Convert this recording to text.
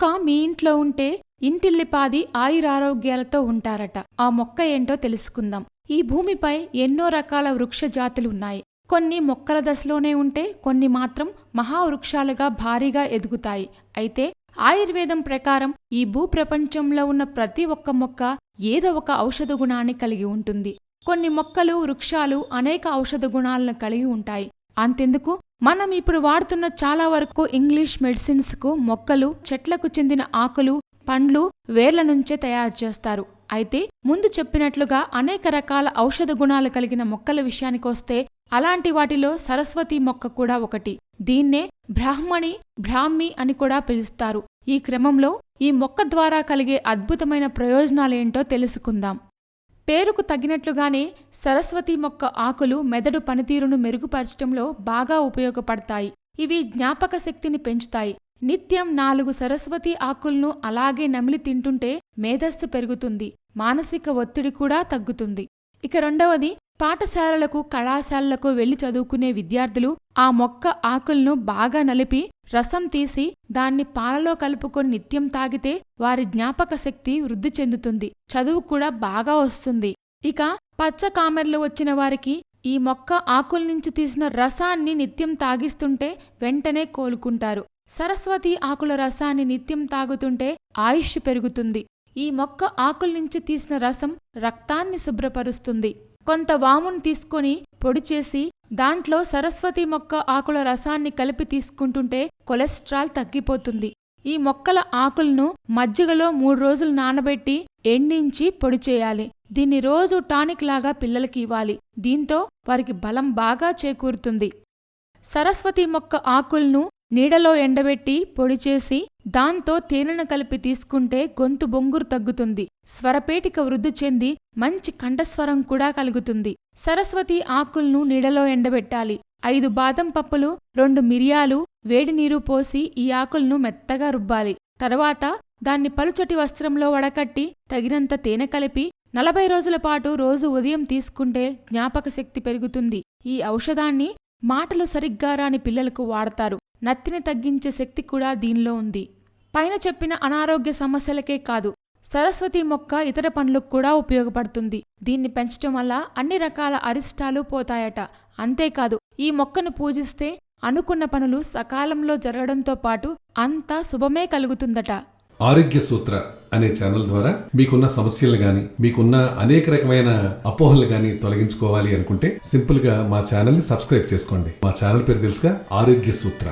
మొక్క మీ ఇంట్లో ఉంటే ఇంటిల్లిపాది ఆయురారోగ్యాలతో ఉంటారట. ఆ మొక్క ఏంటో తెలుసుకుందాం. ఈ భూమిపై ఎన్నో రకాల వృక్ష జాతులు ఉన్నాయి. కొన్ని మొక్కల దశలోనే ఉంటే కొన్ని మాత్రం మహావృక్షాలుగా భారీగా ఎదుగుతాయి. అయితే ఆయుర్వేదం ప్రకారం ఈ భూప్రపంచంలో ఉన్న ప్రతి ఒక్క మొక్క ఏదో ఒక ఔషధ గుణాన్ని కలిగి ఉంటుంది. కొన్ని మొక్కలు వృక్షాలు అనేక ఔషధ గుణాలను కలిగి ఉంటాయి. అంతెందుకు? మనం ఇప్పుడు వాడుతున్న చాలా వరకు ఇంగ్లీష్ మెడిసిన్స్కు మొక్కలు చెట్లకు చెందిన ఆకులు పండ్లు వేర్ల నుంచే తయారు చేస్తారు. అయితే ముందు చెప్పినట్లుగా అనేక రకాల ఔషధ గుణాలు కలిగిన మొక్కల విషయానికొస్తే అలాంటి వాటిలో సరస్వతి మొక్క కూడా ఒకటి. దీన్నే బ్రాహ్మణి బ్రాహ్మి అని కూడా పిలుస్తారు. ఈ క్రమంలో ఈ మొక్క ద్వారా కలిగే అద్భుతమైన ప్రయోజనాలేంటో తెలుసుకుందాం. పేరుకు తగినట్లుగానే సరస్వతి మొక్క ఆకులు మెదడు పనితీరును మెరుగుపరచటంలో బాగా ఉపయోగపడతాయి. ఇవి జ్ఞాపక శక్తిని పెంచుతాయి. నిత్యం నాలుగు సరస్వతి ఆకులను అలాగే నమిలి తింటుంటే మేధస్సు పెరుగుతుంది. మానసిక ఒత్తిడి కూడా తగ్గుతుంది. ఇక రెండవది పాఠశాలలకు కళాశాలలకు వెళ్ళి చదువుకునే విద్యార్థులు ఆ మొక్క ఆకులను బాగా నలిపి రసం తీసి దాన్ని పాలలో కలుపుకొని నిత్యం తాగితే వారి జ్ఞాపక శక్తి వృద్ధి చెందుతుంది. చదువు కూడా బాగా వస్తుంది. ఇక పచ్చ కామెర్లు వచ్చిన వారికి ఈ మొక్క ఆకుల నుంచి తీసిన రసాన్ని నిత్యం తాగిస్తుంటే వెంటనే కోలుకుంటారు. సరస్వతి ఆకుల రసాన్ని నిత్యం తాగుతుంటే ఆయుష్ పెరుగుతుంది. ఈ మొక్క ఆకుల నుంచి తీసిన రసం రక్తాన్ని శుభ్రపరుస్తుంది. కొంత వామును తీసుకొని పొడి చేసి దాంట్లో సరస్వతి మొక్క ఆకుల రసాన్ని కలిపి తీసుకుంటుంటే కొలెస్ట్రాల్ తగ్గిపోతుంది. ఈ మొక్కల ఆకులను మజ్జిగలో మూడు రోజులు నానబెట్టి ఎండించి పొడి చేయాలి. దీన్ని రోజు టానిక్ లాగా పిల్లలకి ఇవ్వాలి. దీంతో వారికి బలం బాగా చేకూరుతుంది. సరస్వతి మొక్క ఆకులను నీడలో ఎండబెట్టి పొడి చేసి దాంతో తేనెను కలిపి తీసుకుంటే గొంతు బొంగురు తగ్గుతుంది. స్వరపేటిక వృద్ధి చెంది మంచి కంఠస్వరం కూడా కలుగుతుంది. సరస్వతి ఆకులను నీడలో ఎండబెట్టాలి. ఐదు బాదం పప్పులు రెండు మిరియాలు వేడి నీరు పోసి ఈ ఆకులను మెత్తగా రుబ్బాలి. తర్వాత దాన్ని పలుచటి వస్త్రంలో వడకట్టి తగినంత తేనె కలిపి నలభై రోజుల పాటు రోజు ఉదయం తీసుకుంటే జ్ఞాపక శక్తి పెరుగుతుంది. ఈ ఔషధాన్ని మాటలు సరిగ్గా రాని పిల్లలకు వాడతారు. నత్తిని తగ్గించే శక్తి కూడా దీనిలో ఉంది. పైన చెప్పిన అనారోగ్య సమస్యలకే కాదు సరస్వతి మొక్క ఇతర పనులకు కూడా ఉపయోగపడుతుంది. దీన్ని పెంచటం వల్ల అన్ని రకాల అరిష్టాలు పోతాయట. అంతేకాదు ఈ మొక్కను పూజిస్తే అనుకున్న పనులు సకాలంలో జరగడంతో పాటు అంతా శుభమే కలుగుతుందట. ఆరోగ్య సూత్ర అనే ఛానల్ ద్వారా మీకున్న సమస్యలు గాని మీకున్న అనేక రకమైన అపోహలు గాని తొలగించుకోవాలి అనుకుంటే సింపుల్గా మా ఛానల్ని సబ్స్క్రైబ్ చేసుకోండి. మా ఛానల్ పేరు తెలుసుగా ఆరోగ్య సూత్ర.